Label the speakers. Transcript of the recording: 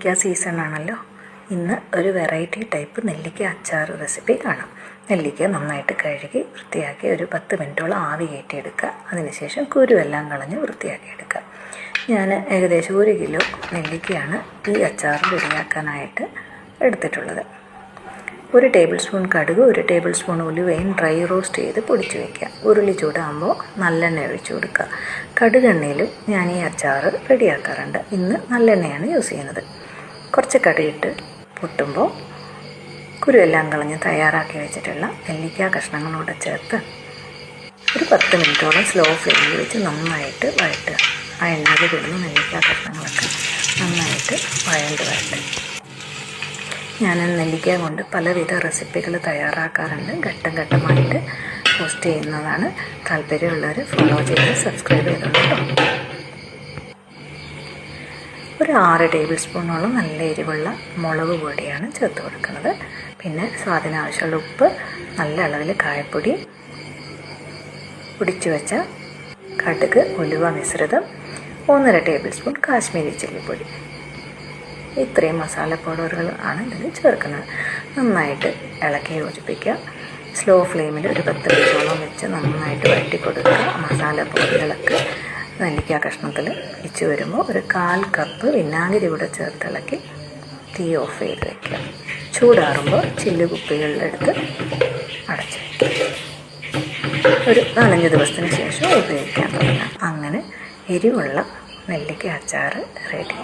Speaker 1: നെല്ലിക്ക സീസൺ ആണല്ലോ. ഇന്ന് ഒരു വെറൈറ്റി ടൈപ്പ് നെല്ലിക്ക അച്ചാർ റെസിപ്പി കാണാം. നെല്ലിക്ക നന്നായിട്ട് കഴുകി വൃത്തിയാക്കി ഒരു പത്ത് മിനിറ്റോളം ആവി കയറ്റിയെടുക്കുക. അതിനുശേഷം കുരുവെല്ലാം കളഞ്ഞ് വൃത്തിയാക്കി എടുക്കുക ഞാൻ ഏകദേശം ഒരു കിലോ നെല്ലിക്കയാണ് ഈ അച്ചാർ റെഡിയാക്കാനായിട്ട് എടുത്തിട്ടുള്ളത്. ഒരു ടേബിൾ സ്പൂൺ കടുക് ഒരു ടേബിൾ സ്പൂൺ ഉലുവയും ഡ്രൈ റോസ്റ്റ് ചെയ്ത് പൊടിച്ചു വയ്ക്കുക ഉരുളി ചൂടാകുമ്പോൾ നല്ലെണ്ണ ഒഴിച്ചു കൊടുക്കുക. കടുകെണ്ണയിലും ഞാൻ ഈ അച്ചാർ റെഡിയാക്കാറുണ്ട്. ഇന്ന് നല്ലെണ്ണയാണ് യൂസ് ചെയ്യുന്നത്. കുറച്ച് കടിയിട്ട് പൊട്ടുമ്പോൾ കുരുവെല്ലാം കളഞ്ഞ് തയ്യാറാക്കി വെച്ചിട്ടുള്ള നെല്ലിക്ക കഷ്ണങ്ങളോട് ചേർത്ത് ഒരു പത്ത് മിനിറ്റോളം സ്ലോ ഫ്ലെയിമിൽ വെച്ച് നന്നായിട്ട് വഴറ്റുക. ആ എണ്ണയിൽ കിടന്ന് നെല്ലിക്ക കഷ്ണങ്ങളൊക്കെ നന്നായിട്ട് വഴണ്ട് വരട്ടെ ഞാൻ നെല്ലിക്ക കൊണ്ട് പലവിധ റെസിപ്പികൾ തയ്യാറാക്കാറുണ്ട്. ഘട്ടം ഘട്ടമായിട്ട് പോസ്റ്റ് ചെയ്യുന്നതാണ്. താല്പര്യമുള്ളവർ ഫോളോ ചെയ്ത് സബ്സ്ക്രൈബ് ചെയ്തോളൂ ഒരു ആറ് ടേബിൾ സ്പൂണോളം നല്ല എരിവുള്ള മുളക് പൊടിയാണ് ചേർത്ത് കൊടുക്കുന്നത്. പിന്നെ സ്വാദിനാവശ്യമുള്ള ഉപ്പ് നല്ല അളവിൽ കായപ്പൊടി പൊടിച്ചു വെച്ച കടുക് ഉലുവ മിശ്രിതം ഒന്നര ടേബിൾ സ്പൂൺ കാശ്മീരി ചില്ലിപ്പൊടി. ഇത്രയും മസാല പൗഡറുകൾ ആണ് ഇതിൽ ചേർക്കുന്നത്. നന്നായിട്ട് ഇളക്കി യോജിപ്പിക്കുക. സ്ലോ ഫ്ലെയിമിൽ ഒരു പത്ത് മിനിറ്റോളം വെച്ച് നന്നായിട്ട് വഴറ്റി കൊടുക്കുക. മസാല പൊടികളൊക്കെ നെല്ലിക്ക കഷ്ണത്തിൽ ഇച്ച് വരുമ്പോൾ ഒരു കാൽ കപ്പ് വിനാഗിരി കൂടെ ചേർത്തിളക്കി തീ ഓഫ് ചെയ്ത് വയ്ക്കുക ചൂടാറുമ്പോൾ ചില്ല് കുപ്പികളിലെടുത്ത് അടച്ച് വയ്ക്കുക ഒരു നാലഞ്ച് ദിവസത്തിന് ശേഷം ഉപയോഗിക്കാൻ തുടങ്ങാം. അങ്ങനെ എരിവുള്ള നെല്ലിക്ക അച്ചാർ റെഡി